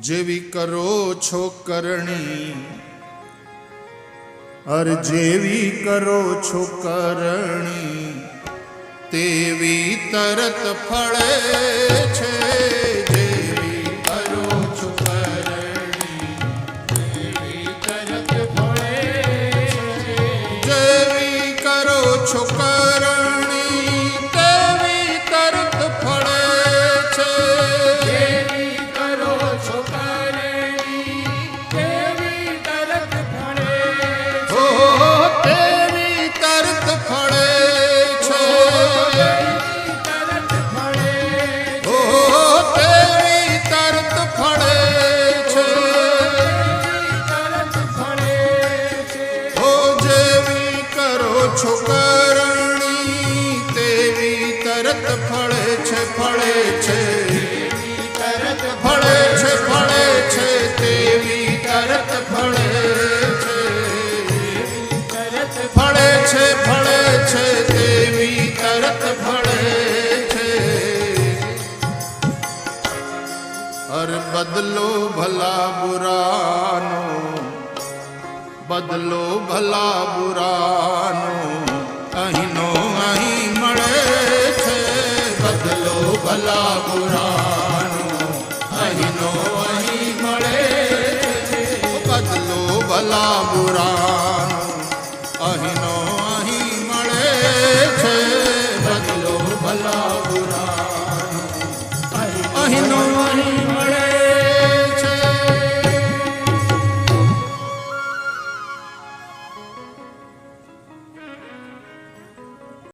જેવી કરો છો કરણી. અર જેવી કરો છો કરણી તેવી તરત ફળે છે. છો કરણી, તેવી તરત ફળે છે ફળે છે. તરત ફળે છે ફળે છે, તેવી તરત ફળે છે. તરત ફળે છે ફળે છે, તેવી તરત ફળે છે. અર બદલો ભલા બુરાનો, બદલો ભલા બુરાનો ભલા બુરાનો અહીંનો અહીં મળે. બદલો ભલા બુરાનો અહીંનો અહીં મળે છે. બદલો ભલા